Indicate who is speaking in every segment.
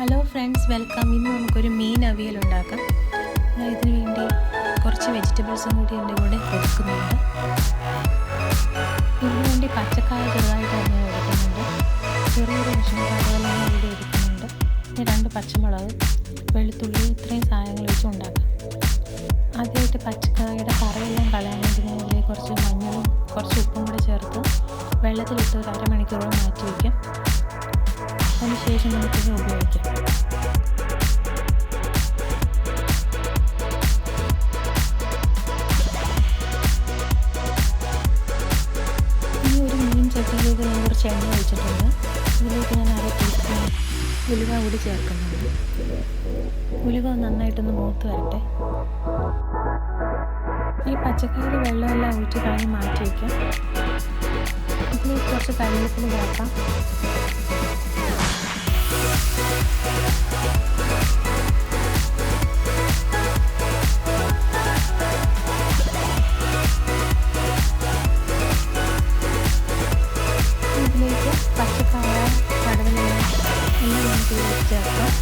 Speaker 1: Hello friends welcome ഇന്ന് നമുക്കൊരു മീൻ അവിയൽ ഉണ്ടാക്കാം. ഞാൻ ഇതിനു വേണ്ടി കുറച്ച് വെജിറ്റബിൾസും കൂടി എന്റെ കൂടെ എടുക്കുന്നുണ്ട്. ഇതിനു വേണ്ടി പച്ചക്കായ ചെറുതായിട്ട് തന്നെ എടുക്കുന്നുണ്ട്. ചെറിയൊരു കഷ്ണം കടവെല്ലാം കൂടി എടുക്കുന്നുണ്ട്. പിന്നെ രണ്ട് പച്ചമുളക് വെളുത്തുള്ളി ഇത്രയും സാധനങ്ങൾ വെച്ച് ഉണ്ടാക്കാം. ആദ്യമായിട്ട് പച്ചക്കായയുടെ കറയെല്ലാം കളയാൻ വേണ്ടി ഞാൻ ഇതിൽ കുറച്ച് മഞ്ഞളും കുറച്ച് ഉപ്പും കൂടെ ചേർത്ത് വെള്ളത്തിലിട്ട് ഒരു അരമണിക്കൂറോളം മാറ്റി വയ്ക്കാം. അതിനുശേഷം നമുക്കിത് ഉപയോഗിക്കാം. ഈ മീൻ ചട്ടിയിലേക്ക് ഞാൻ കുറച്ച് എണ്ണ ഒഴിച്ചിട്ടുണ്ട്. ഇതിലേക്ക് ഞാൻ അര ടീസ്പൂൺ ഉലുവ കൂടി ചേർക്കുന്നുണ്ട്. ഉലുവ നന്നായിട്ടൊന്ന് മൂത്ത് വരട്ടെ. ഈ പച്ചക്കറി വെള്ളമെല്ലാം ഒഴിച്ച് കളഞ്ഞ് മാറ്റി വയ്ക്കാം ഇതിലേക്ക് കുറച്ച് കരിവേപ്പില ചേർക്കാം. ഇതിലേക്ക് പച്ചക്കായ കടല എല്ലാം നമുക്ക് ചേർക്കാം.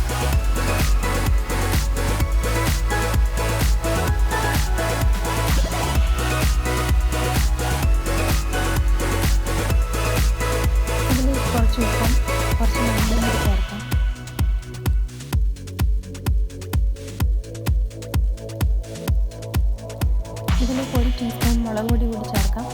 Speaker 1: മുളക് പൊടി കൂടി ചേർക്കാം.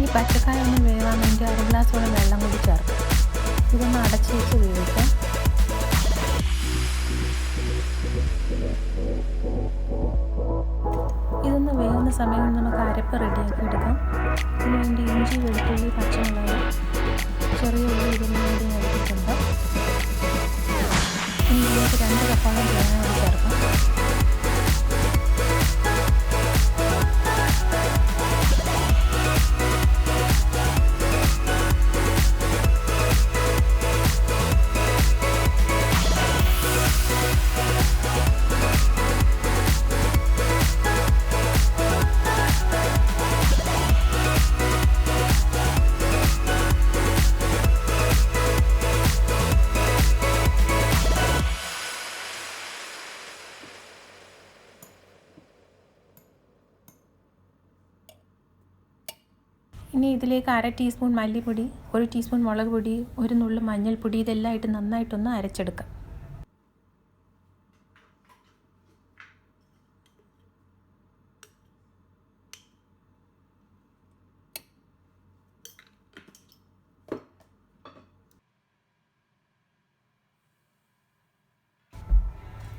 Speaker 1: ഈ പച്ചക്കായ ഒന്ന് വേവാൻ വേണ്ടി അര ഗ്ലാസോളം വെള്ളം കൂടി ചേർക്കാം. ഇതൊന്ന് അടച്ച് വെച്ച് വേവിക്കാം. ഇതൊന്ന് വേവുന്ന സമയം നമുക്ക് അരപ്പ് റെഡിയാക്കി എടുക്കാം. ഇതിന് വേണ്ടി ഇഞ്ചി വെളുത്തുള്ളി പച്ചമുളക് ഇനി ഇതിലേക്ക് അര ടീസ്പൂൺ മല്ലിപ്പൊടി ഒരു ടീസ്പൂൺ മുളക് പൊടി ഒരു നുള്ളു മഞ്ഞൾപ്പൊടി ഇതെല്ലാം ഇട്ട് നന്നായിട്ടൊന്ന് അരച്ചെടുക്കാം.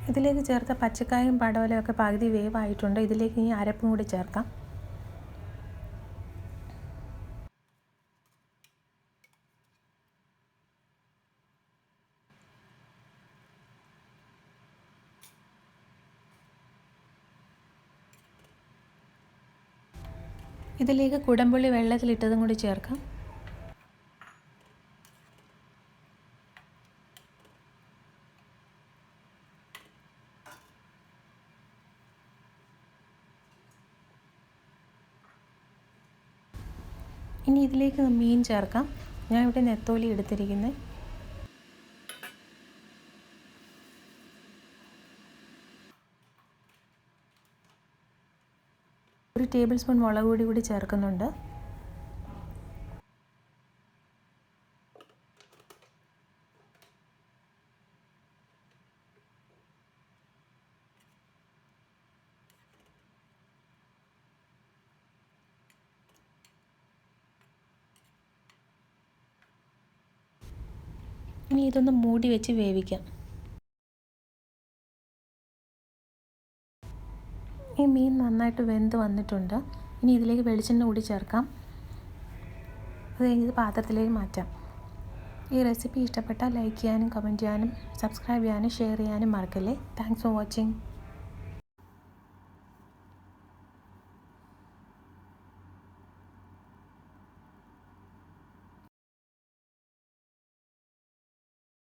Speaker 1: ഇതിലേക്ക് ചേർത്ത പച്ചക്കായും പടവലയും പകുതി വേവായിട്ടുണ്ട്. ഇതിലേക്ക് ഇനി അരപ്പും കൂടി ചേർക്കാം. ഇതിലേക്ക് കുടംപുള്ളി വെള്ളത്തിലിട്ടതും കൂടി ചേർക്കാം. ഇനി ഇതിലേക്ക് മീൻ ചേർക്കാം. ഞാൻ ഇവിടെ നെത്തോലി എടുത്തിരിക്കുന്നത് ഒരു ടേബിൾ സ്പൂൺ മുളക് പൊടി കൂടി ചേർക്കുന്നുണ്ട്. ഇനി ഇതൊന്ന് മൂടി വെച്ച് വേവിക്കാം. ഈ മീൻ നന്നായിട്ട് വെന്ത് വന്നിട്ടുണ്ട്. ഇനി ഇതിലേക്ക് വെളിച്ചെണ്ണ കൂടി ചേർക്കാം. അത് കഴിഞ്ഞത് പാത്രത്തിലേക്ക് മാറ്റാം. ഈ റെസിപ്പി ഇഷ്ടപ്പെട്ടാൽ ലൈക്ക് ചെയ്യാനും കമന്റ് ചെയ്യാനും സബ്സ്ക്രൈബ് ചെയ്യാനും ഷെയർ ചെയ്യാനും മറക്കല്ലേ. Thanks for watching.